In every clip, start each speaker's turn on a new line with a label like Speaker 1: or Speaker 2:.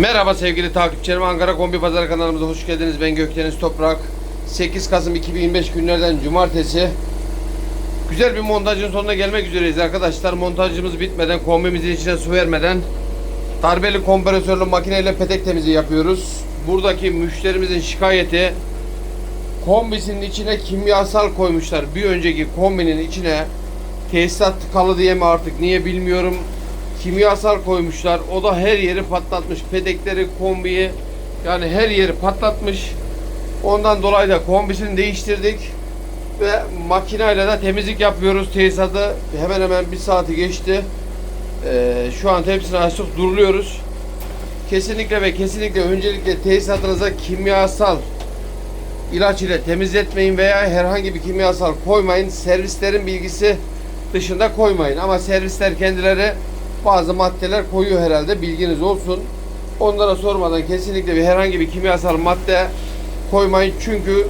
Speaker 1: Merhaba sevgili takipçilerim. Ankara Kombi Pazarı kanalımıza hoş geldiniz. Ben Gökdeniz Toprak. 8 Kasım 2025 günlerden cumartesi. Güzel bir montajın sonuna gelmek üzereyiz arkadaşlar. Montajımız bitmeden, kombimizin içine su vermeden darbeli kompresörlü makineyle petek temizliği yapıyoruz. Buradaki müşterimizin şikayeti kombisinin içine kimyasal koymuşlar. Bir önceki kombinin içine tesisat tıkalı diye mi artık niye bilmiyorum kimyasal koymuşlar. O da her yeri patlatmış. Pedekleri, kombiyi yani her yeri patlatmış. Ondan dolayı da kombisini değiştirdik. Ve makineyle de temizlik yapıyoruz. Tesisatı hemen hemen bir saati geçti. Ee, şu an hepsini açtık duruluyoruz. Kesinlikle ve kesinlikle öncelikle tesisatınıza kimyasal ilaç ile temizletmeyin veya herhangi bir kimyasal koymayın. Servislerin bilgisi dışında koymayın. Ama servisler kendileri bazı maddeler koyuyor herhalde bilginiz olsun. Onlara sormadan kesinlikle bir herhangi bir kimyasal madde koymayın. Çünkü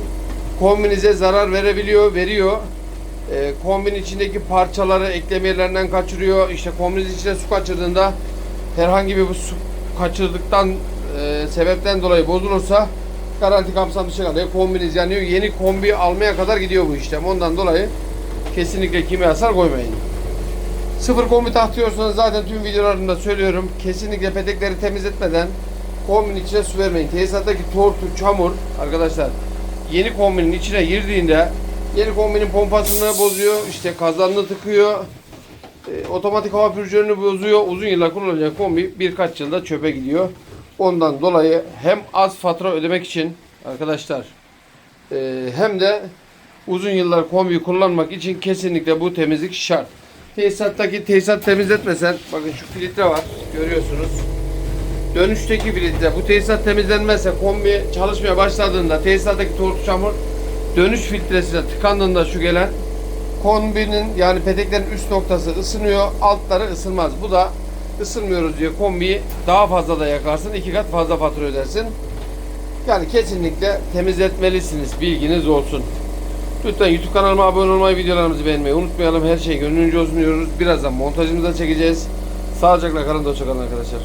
Speaker 1: kombinize zarar verebiliyor, veriyor. Ee, kombin içindeki parçaları eklem yerlerinden kaçırıyor. İşte kombinin içine su kaçırdığında herhangi bir su kaçırdıktan e, sebepten dolayı bozulursa garanti kapsam dışı kalıyor. Kombiniz yanıyor. Yeni kombi almaya kadar gidiyor bu işlem. Ondan dolayı kesinlikle kimyasal koymayın. Sıfır kombi taktıyorsanız zaten tüm videolarımda söylüyorum. Kesinlikle petekleri temizletmeden kombinin içine su vermeyin. Tesisattaki tortu, çamur arkadaşlar yeni kombinin içine girdiğinde yeni kombinin pompasını bozuyor. işte kazanını tıkıyor. E, otomatik hava pürcörünü bozuyor. Uzun yıllar kullanılacak kombi birkaç yılda çöpe gidiyor. Ondan dolayı hem az fatura ödemek için arkadaşlar e, hem de uzun yıllar kombi kullanmak için kesinlikle bu temizlik şart. Tesisattaki tesisat temizletmesen bakın şu filtre var görüyorsunuz. Dönüşteki filtre bu tesisat temizlenmezse kombi çalışmaya başladığında tesisattaki tortu çamur dönüş filtresine tıkandığında şu gelen kombinin yani peteklerin üst noktası ısınıyor altları ısınmaz. Bu da ısınmıyoruz diye kombiyi daha fazla da yakarsın iki kat fazla fatura ödersin. Yani kesinlikle temizletmelisiniz bilginiz olsun. Lütfen YouTube kanalıma abone olmayı, videolarımızı beğenmeyi unutmayalım. Her şey gönlünce olsun diyoruz. Birazdan montajımıza çekeceğiz. Sağlıcakla kalın, hoşçakalın arkadaşlar.